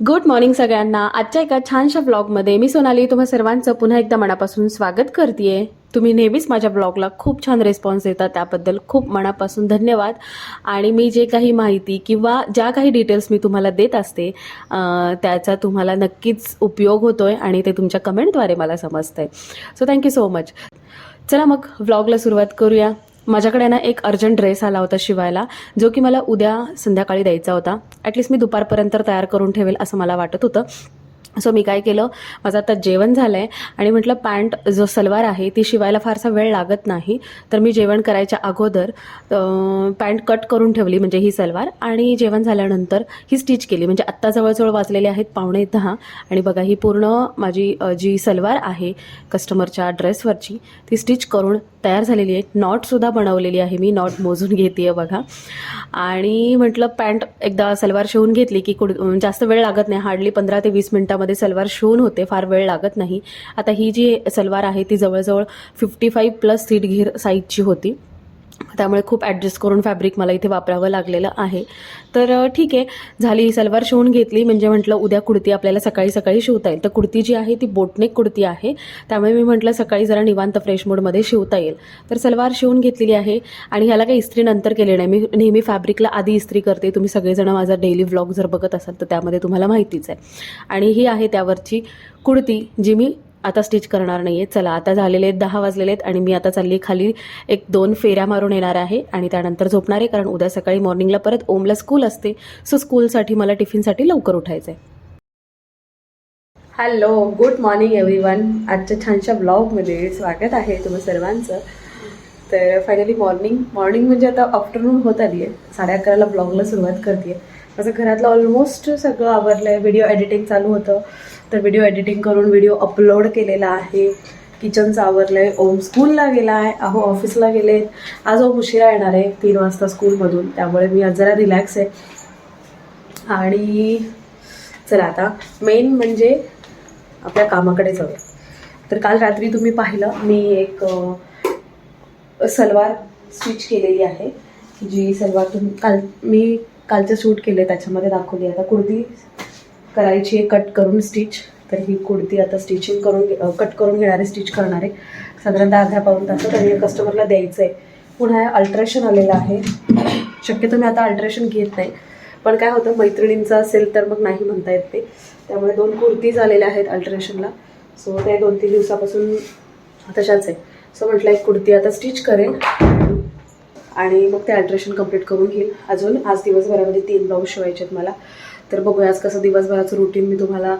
Good morning सगळ्यांना. आजच्या एका छानशा ब्लॉगमध्ये मी सोनाली. तुम्हा सर्वांचं पुन्हा एकदा मनापासून स्वागत करते तुम्ही नेहमीच माझ्या ब्लॉगला खूप छान रिस्पॉन्स देता त्याबद्दल खूप मनापासून धन्यवाद. आणि मी जे काही माहिती किंवा ज्या काही डिटेल्स मी तुम्हाला देत असते त्याचा तुम्हाला नक्कीच उपयोग होतो आहे आणि ते तुमच्या कमेंटद्वारे मला समजतंय. सो थँक्यू सो मच चला मग व्लॉगला सुरुवात करूया. माझ्याकडे ना एक अर्जंट ड्रेस आला होता शिवायला जो की मला उद्या संध्याकाळी द्यायचा होता. ॲटलिस्ट मी दुपारपर्यंत तयार करून ठेवेल असं मला वाटत होतं. सो मी काय केलं माझं आता जेवण झालं आहे आणि म्हटलं पॅन्ट जो सलवार आहे ती शिवायला फारसा वेळ लागत नाही. तर मी जेवण करायच्या अगोदर पॅन्ट कट करून ठेवली म्हणजे ही सलवार आणि जेवण झाल्यानंतर ही स्टिच केली. म्हणजे आत्ता जवळजवळ वाजलेले आहेत पावणे दहा आणि बघा ही पूर्ण माझी जी सलवार आहे कस्टमरच्या ड्रेसवरची ती स्टिच करून तयार झालेली आहे. नॉटसुद्धा बनवलेली आहे मी नॉट मोजून घेते बघा. आणि म्हटलं पॅन्ट एकदा सलवार शिवून घेतली की कुड जास्त वेळ लागत नाही हार्डली पंधरा ते वीस मिनटामध्ये सलवार शिवून होते फार वेळ लागत नाही. आता ही जी सलवार आहे ती जवळजवळ फिफ्टी फाईव्ह प्लस सीट घेर साईजची होती. त्यामुळे खूप ॲडजस्ट करून फॅब्रिक मला इथे वापरावं लागलेलं आहे. तर ठीक आहे. झाली सलवार शिवून घेतली. म्हणजे म्हटलं उद्या कुर्ती आपल्याला सकाळी सकाळी शिवता येईल. तर कुर्ती जी आहे ती बोटनेक कुर्ती आहे. त्यामुळे मी म्हटलं सकाळी जरा निवांत फ्रेश मूडमध्ये शिवता येईल. तर सलवार शिवून घेतलेली आहे. आणि ह्याला काही इस्त्री नंतर केले नाही मी नेहमी फॅब्रिकला आधी इस्त्री करते. तुम्ही सगळेजण माझा डेली व्लॉग जर बघत असाल तर त्यामध्ये तुम्हाला माहितीच आहे. आणि ही आहे त्यावरची कुर्ती जी मी आता स्टिच करणार नाही आहे चला आता झालेले आहेत दहा वाजलेले आहेत आणि मी आता चालली खाली एक दोन फेऱ्या मारून येणार आहे आणि त्यानंतर झोपणार आहे कारण उद्या सकाळी मॉर्निंगला परत ओमला स्कूल असते. सो स्कूलसाठी मला टिफिनसाठी लवकर उठायचं आहे hello good morning everyone आजच्या छानशा ब्लॉगमध्ये स्वागत आहे तुम्ही सर्वांचं. तर फायनली मॉर्निंग मॉर्निंग म्हणजे आता आफ्टरनून होत आली आहे. साडे अकराला ब्लॉगला सुरुवात करते माझं घरातलं ऑलमोस्ट सगळं आवरलं आहे व्हिडिओ एडिटिंग चालू होतं. तर व्हिडिओ एडिटिंग करून व्हिडिओ अपलोड केलेला आहे. किचनचं आवरलं आहे ओम स्कूलला गेला आहे. अहो ऑफिसला गेले. आज ओम उशिरा येणार आहे. तीन वाजता स्कूलमधून त्यामुळे मी आज जरा रिलॅक्स आहे. आणि चला आता मेन म्हणजे आपल्या कामाकडे जाऊया. तर काल रात्री तुम्ही पाहिलं मी एक सलवार स्टिच केलेली आहे. जी सलवार तुम्ही काल मी कालचं शूट केलं त्याच्यामध्ये दाखवली आता कुर्ती करायची आहे कट करून स्टिच तर ही कुर्ती आता स्टिचिंग करून कट करून घेणारे स्टिच करणारे. साधारणतः अर्ध्या पाऊन तासात आणि कस्टमरला द्यायचं आहे पुन्हा अल्ट्रेशन आलेलं आहे. शक्यतो मी आता अल्ट्रेशन घेत नाही. पण काय होतं मैत्रिणींचं असेल तर मग नाही म्हणता येत ते. त्यामुळे दोन कुर्तीज आलेल्या आहेत अल्ट्रेशनला सो ते दोन तीन दिवसापासून तशाच आहे. सो म्हटलं एक कुर्ती आता स्टिच करेन. आणि मग ते अल्ट्रेशन कंप्लीट करून घेईल. अजून आज दिवसभरामध्ये तीन ब्लाऊज शिवायचे आहेत मला. तर बघूया आज कसं दिवसभराचं रुटीन मी तुम्हाला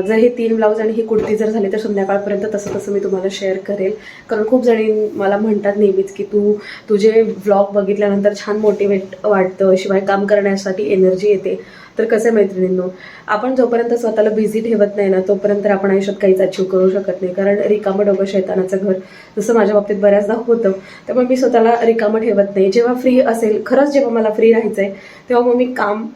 जर हे तीन ब्लाऊज आणि ही कुर्ती जर झाली तर संध्याकाळपर्यंत तसं तसं मी तुम्हाला शेअर करेल. कारण खूप जणी मला म्हणतात नेहमीच की तू तुझे व्लॉग बघितल्यानंतर छान मोटिवेट वाटतं शिवाय काम करण्यासाठी एनर्जी येते. तर कसं मैत्रिणींनो आपण जोपर्यंत स्वतःला बिझी ठेवत नाही ना तोपर्यंत आपण आयुष्यात काहीच अचीव करू शकत नाही. कारण रिकामं डोकं शैतानाचं घर जसं माझ्या बाबतीत बऱ्याचदा होतं त्यामुळे मी स्वतःला रिकामं ठेवत नाही. जेव्हा फ्री असेल खरंच जेव्हा मला फ्री राहायचं आहे तेव्हा मग मी काम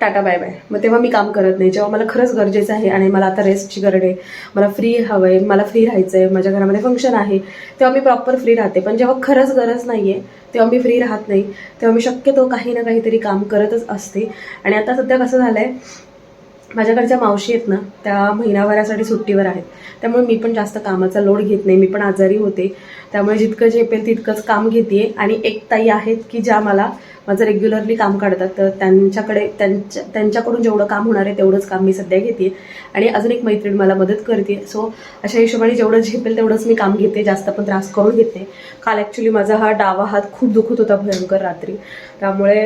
टाटा बाय बाय. मग तेव्हा मी काम करत नाही. जेव्हा मला खरंच गरजेचं आहे आणि मला आता रेस्टची गरज आहे मला फ्री हवं आहे मला फ्री राहायचं आहे माझ्या घरामध्ये फंक्शन आहे तेव्हा मी प्रॉपर फ्री राहते. पण जेव्हा खरंच गरज नाही आहे तेव्हा मी फ्री राहत नाही. तेव्हा मी शक्यतो काही ना काहीतरी काम करतच असते. आणि आता सध्या कसं झालं आहे माझ्याकडच्या मावशी आहेत ना त्या महिनाभरासाठी सुट्टीवर आहेत. त्यामुळे मी पण जास्त कामाचा लोड घेत नाही. मी पण आजारी होते. त्यामुळे जितकं झेपेल तितकंच काम घेते आणि एक ताई आहेत की ज्या मला माझं रेग्युलरली काम काढतात तर त्यांच्याकडे त्यांच्या त्यांच्याकडून जेवढं काम होणार आहे तेवढंच काम मी सध्या घेते. आणि अजून एक मैत्रीण मला मदत करते. सो अशा हिशोबाने जेवढं झेपेल तेवढंच मी काम घेते. जास्त पण त्रास करून घेते. काल ॲक्च्युली माझा हा डावा हात खूप दुखत होता भयंकर रात्री. त्यामुळे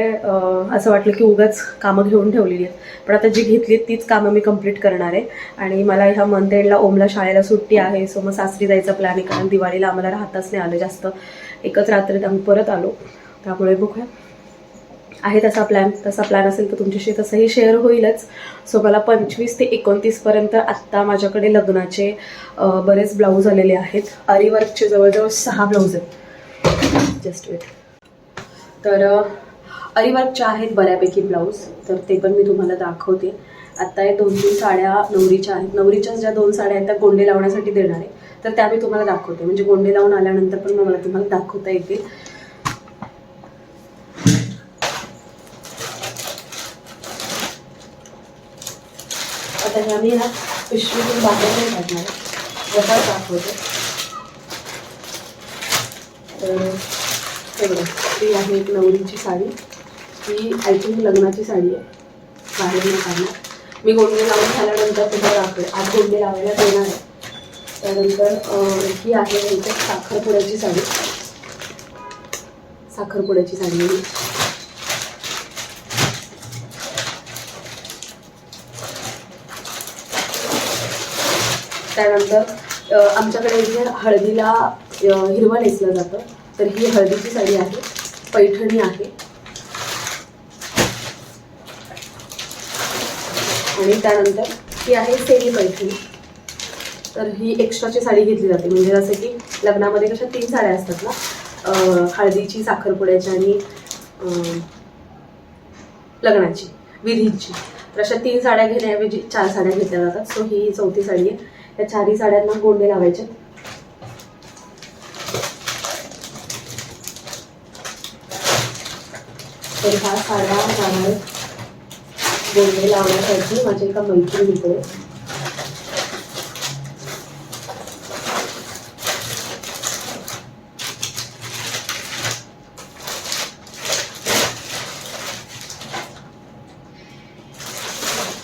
असं वाटलं की उगाच कामं घेऊन ठेवलेली आहेत. पण आता जी घेतली तीच कामं मी कंप्लीट करणार आहे. आणि मला ह्या मंथ एंडला ओमला शाळेला सुट्टी आहे. सो मग सासरी जायचा प्लॅन आहे. कारण दिवाळीला आम्हाला राहताच नाही आलं जास्त. एकच रात्रीत आम्ही परत आलो. त्यामुळे बघूया. आहे तसा प्लॅन तसा प्लॅन असेल तर तुमच्याशी तसंही शेअर होईलच. सो मला पंचवीस ते एकोणतीसपर्यंत आत्ता माझ्याकडे लग्नाचे बरेच ब्लाऊज आलेले आहेत. अरिवर्कचे जवळजवळ सहा ब्लाऊज आहेत. जस्ट वेट तर अरिवर्कच्या अरीवर्कच्या आहेत बऱ्यापैकी ब्लाऊज तर ते पण मी तुम्हाला दाखवते. आत्ता हे दोन तीन साड्या नवरीच्या आहेत. नवरीच्या ज्या दोन साड्या आहेत त्या गोंडे लावण्यासाठी देणार आहे. तर त्या मी तुम्हाला दाखवते. म्हणजे गोंडे लावून आल्यानंतर पण मला तुम्हाला दाखवता येतील. आता हे आम्ही ना पिशवीतून बाहेर नाही काढणार जसा दाखवतो तर हे ही आहे एक नवरीची साडी. ही आय थिंक लग्नाची साडी आहे. बाहेर नाही काढणार. मी गोंडे लावून झाल्यानंतर तुम्हाला दाखवेल. आज गोंडे लावायला देणार आहे. त्यानंतर ही आहे साखरपुड्याची साडी. साखरपुड्याची साडी त्यानंतर आमच्याकडे इथे हळदीला हिरवं नेसलं जातं तर ही हळदीची साडी आहे पैठणी आहे. आणि त्यानंतर ही आहे सेमी पैठणी. तर ही एक्स्ट्राची साडी घेतली जाते म्हणजे जसं की लग्नामध्ये कशा तीन साड्या असतात ना हळदीची साखरपुड्याची आणि लग्नाची विधीची. तर अशा तीन साड्या घेण्याऐवजी चार साड्या घेतल्या जातात. सो ही चौथी साडी आहे. त्या चारही साड्यांना गोंडे लावायचे. तर ह्या साड्या जाणार गोंडे लावण्यासाठी माझ्या एका मैत्रिणीकडे.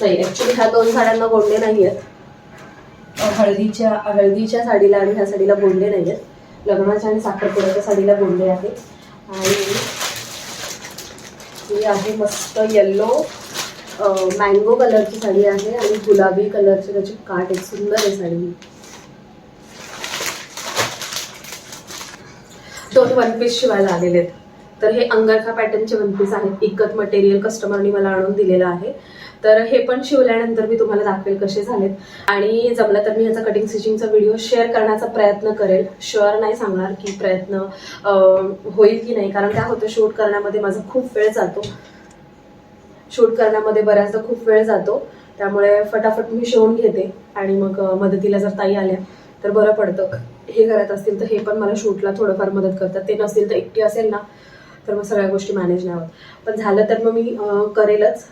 नाही ॲक्च्युली ह्या दोन साड्यांना गोंडे नाही आहेत हळदीच्या हळदीच्या साडीला आणि ह्या साडीला बोलले नाही आहेत लग्नाच्या आणि साखरपुड्याच्या साडीला बोलले आहे आणि ही आहे मस्त येल्लो मँगो कलरची साडी आहे आणि गुलाबी कलरची त्याची काट एक सुंदर आहे साडी दोन वन पीस शिवायला आलेले आहेत. तर हे अंगरखा पॅटर्नचे वन पीस आहेत. इकत मटेरियल कस्टमरनी मला आणून दिलेलं आहे. तर हे पण शिवल्यानंतर मी तुम्हाला दाखवेल कसे झालेत. आणि जमलं तर मी ह्याचा कटिंग स्टिचिंगचा व्हिडिओ शेअर करण्याचा प्रयत्न करेल. शुअर नाही सांगणार की प्रयत्न होईल की नाही. कारण काय होतं शूट करण्यामध्ये माझा खूप वेळ जातो. शूट करण्यामध्ये बऱ्याचदा खूप वेळ जातो. त्यामुळे फटाफट मी शिवून घेते. आणि मग मदतीला जर ताई आल्या तर बरं पडतं. हे करत असतील तर हे पण मला शूटला थोडंफार मदत करतात. ते नसतील तर एकटी असेल ना तर मग सगळ्या गोष्टी मॅनेज नाही होत. पण झालं तर मग मी करेलच.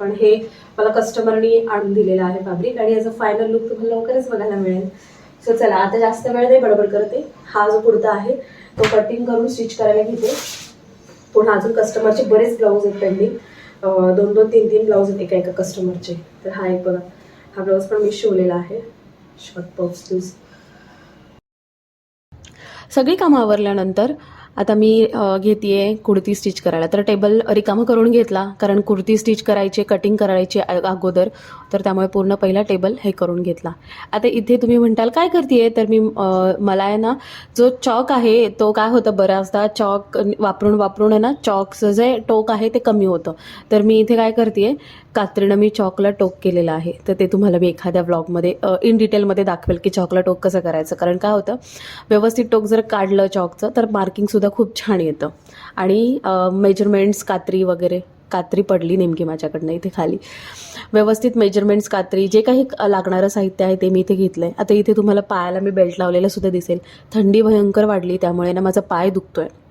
पण हे मला कस्टमरनी आणून दिलेलं आहे फॅब्रिक आणि याचा फायनल लुक तुम्हाला लवकरच बघायला मिळेल. सो चला आता जास्त वेळ नाही बडबड करते हा जो कुर्ता आहे तो कटिंग करून स्टिच करायला घेते. पुन्हा अजून कस्टमरचे बरेच ब्लाऊज आहेत पेंडिंग दोन दोन तीन तीन ब्लाऊज आहेत एका एका कस्टमरचे तर हा एक बघा. हा ब्लाऊज पण मी शिवलेला आहे. शॉर्ट पफ स्लीव्स सगळी कामं आवरल्यानंतर आता मी घेते कुर्ती स्टिच करायला. तर टेबल रिकामं करून घेतला कारण कुर्ती स्टिच करायची कटिंग करायची अगोदर तर त्यामुळे पूर्ण पहिला टेबल हे करून घेतला. आता इथे तुम्ही म्हणताल काय करते तर मी मला आहे ना जो चॉक आहे तो काय होतं बऱ्याचदा चॉक वापरून वापरून आहे ना चॉकचं जे टोक आहे ते कमी होतं. तर मी इथे काय करते कात्रीनं मी चॉकला टोक केलेला आहे. तर ते तुम्हाला मी एखाद्या ब्लॉगमध्ये इन डिटेलमध्ये दाखवेल की चॉकला टोक कसं करायचं. कारण काय होतं व्यवस्थित टोक जर काढलं चॉकचं तर मार्किंगसुद्धा खूप छान येतं. आणि मेजरमेंट्स कात्री वगैरे कात्री पडली नेमकी माझ्याकडनं इथे खाली. व्यवस्थित मेजरमेंट्स कात्री जे काही लागणारं साहित्य आहे ते मी इथे घेतलं आहे आता इथे तुम्हाला पायाला मी बेल्ट लावलेला सुद्धा दिसेल. थंडी भयंकर वाढली त्यामुळे ना माझा पाय दुखतो आहे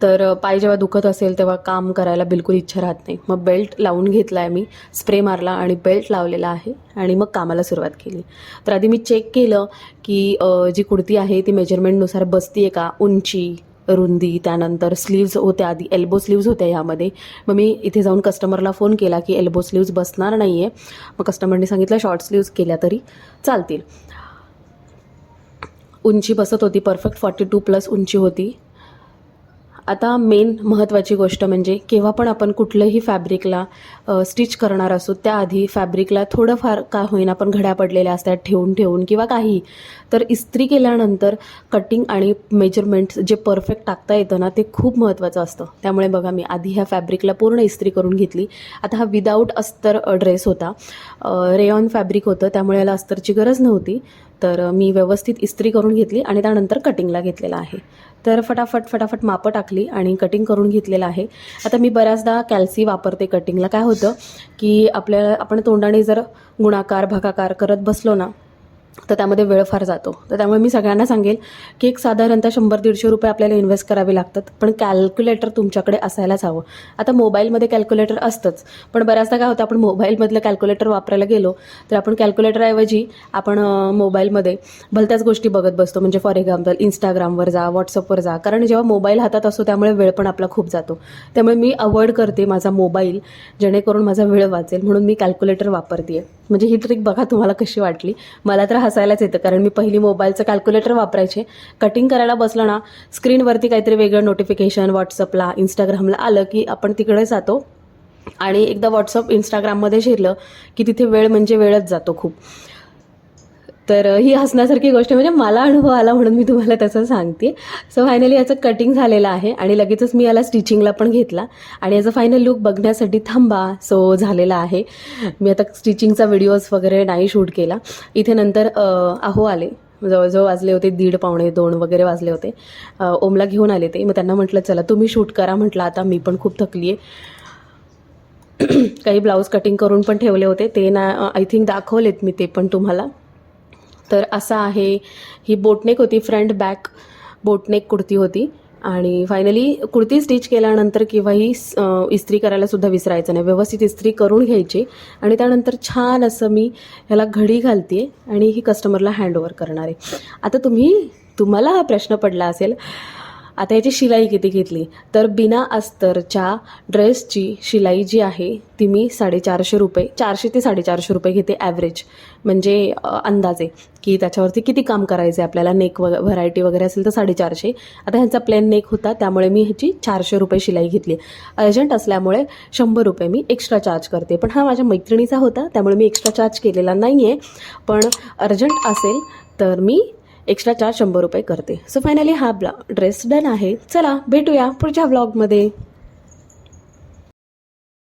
तर पाय जेव्हा दुखत असेल तेव्हा काम करायला बिलकुल इच्छा राहत नाही. मग बेल्ट लावून घेतला आहे मी स्प्रे मारला आणि बेल्ट लावलेला आहे आणि मग कामाला सुरुवात केली. तर आधी मी चेक केलं की जी कुर्ती आहे ती मेजरमेंटनुसार बसती आहे का? उंची रुंदी त्यानंतर स्लीव्ज होत्या आधी एल्बो स्लीव्ज होत्या ह्यामध्ये मग मी इथे जाऊन कस्टमरला फोन केला की एल्बो स्लीव्ज बसणार नाही आहे मग कस्टमरने सांगितलं शॉर्ट स्लीव्ज केल्या तरी चालतील. उंची बसत होती परफेक्ट फॉर्टी टू प्लस उंची होती. आता मेन महत्त्वाची गोष्ट म्हणजे केव्हा पण आपण कुठलंही फॅब्रिकला स्टिच करणार असू त्याआधी फॅब्रिकला थोडंफार का होईना आपण घड्या पडलेल्या असतात ठेवून ठेवून किंवा काही. तर इस्त्री केल्यानंतर कटिंग आणि मेजरमेंट जे परफेक्ट टाकता येतं ना ते खूप महत्त्वाचं असतं. त्यामुळे बघा मी आधी ह्या फॅब्रिकला पूर्ण इस्त्री करून घेतली. आता हा विदाऊट अस्तर ड्रेस होता. रेयॉन फॅब्रिक होतं त्यामुळे याला अस्तरची गरज नव्हती. तर मी व्यवस्थित इस्त्री करून घेतली आणि त्यानंतर कटिंगला घेतलेला आहे. तर फटाफट फटाफट मापं टाकली आणि कटिंग करून घेतलेलं आहे. आता मी बऱ्याचदा कॅल्सी वापरते कटिंगला. काय होतं की आपल्याला आपण तोंडाने जर गुणाकार भागाकार करत बसलो ना तर त्यामध्ये वेळ फार जातो. तर त्यामुळे मी सगळ्यांना सांगेल की एक साधारणतः शंभर दीडशे रुपये आपल्याला इन्व्हेस्ट करावे लागतात पण कॅल्क्युलेटर तुमच्याकडे असायलाच हवं. आता मोबाईलमध्ये कॅल्क्युलेटर असतंच पण बऱ्याचदा काय होतं आपण मोबाईलमधलं कॅल्क्युलेटर वापरायला गेलो तर आपण कॅल्क्युलेटरऐवजी आपण मोबाईलमध्ये भलत्याच गोष्टी बघत बसतो. म्हणजे फॉर एक्झाम्पल इंस्टाग्रामवर जा व्हॉट्सअपवर जा कारण जेव्हा मोबाईल हातात असतो त्यामुळे वेळ पण आपला खूप जातो. त्यामुळे मी अवॉइड करते माझा मोबाईल जेणेकरून माझा वेळ वाचेल म्हणून मी कॅल्क्युलेटर वापरते म्हणजे ही ट्रिक बघा तुम्हाला कशी वाटली. मला तर हसायलाच येतं. कारण मी पहिली मोबाईलचं कॅल्क्युलेटर वापरायचे. कटिंग करायला बसलं ना स्क्रीनवरती काहीतरी वेगळं नोटिफिकेशन व्हॉट्सअपला इंस्टाग्रामला आलं की आपण तिकडे जातो. आणि एकदा व्हॉट्सअप इंस्टाग्राममध्ये शिरलं की तिथे वेळ म्हणजे वेळच जातो खूप. तर ही हसण्यासारखी गोष्ट म्हणजे मला अनुभव आला म्हणून मी तुम्हाला तसं सांगते. सो फायनली याचं कटिंग झालेलं आहे आणि लगेचच मी याला स्टिचिंगला पण घेतला. आणि याचा फायनल लुक बघण्यासाठी थांबा सो झालेला आहे. मी आता स्टिचिंगचा व्हिडिओज वगैरे नाही शूट केला. इथे नंतर अहो आले. जवळजवळ वाजले होते दीड पावणे दोन वगैरे वाजले होते. ओमला घेऊन आले ते. मग त्यांना म्हटलं चला तुम्ही शूट करा. म्हटलं आता मी पण खूप थकली आहे काही ब्लाऊज कटिंग करून पण ठेवले होते. ते ना आय थिंक दाखवलेत मी ते पण तुम्हाला. तर असं आहे. ही बोटनेक होती फ्रंट बॅक बोटनेक कुर्ती होती. आणि फायनली कुर्ती स्टिच केल्यानंतर किंवा ही इस्त्री करायला सुद्धा विसरायचं नाही. व्यवस्थित इस्त्री करून घ्यायची. आणि त्यानंतर छान असं मी ह्याला घडी घालते आणि ही कस्टमरला हँडओव्हर करणार आहे. आता तुम्ही तुम्हाला हा प्रश्न पडला असेल आता याची शिलाई किती घेतली? तर बिना अस्तरच्या ड्रेसची शिलाई जी आहे ती मी साडेचारशे रुपये चारशे ते साडेचारशे रुपये घेते ॲव्हरेज म्हणजे अंदाजे की त्याच्यावरती किती काम करायचं आहे आपल्याला? नेक वग व्हरायटी वगैरे असेल तर साडेचारशे. आता ह्यांचा प्लेन नेक होता त्यामुळे मी ह्याची चारशे रुपये शिलाई घेतली. अर्जंट असल्यामुळे शंभर रुपये मी एक्स्ट्रा चार्ज करते. पण हा माझ्या मैत्रिणीचा होता त्यामुळे मी एक्स्ट्रा चार्ज केलेला नाही आहे पण अर्जंट असेल तर मी एक्स्ट्रा चार्ज शंभर रुपये करते. सो फायनली हा ब्ला ड्रेस डन आहे. चला भेटूया पुढच्या व्लॉगमध्ये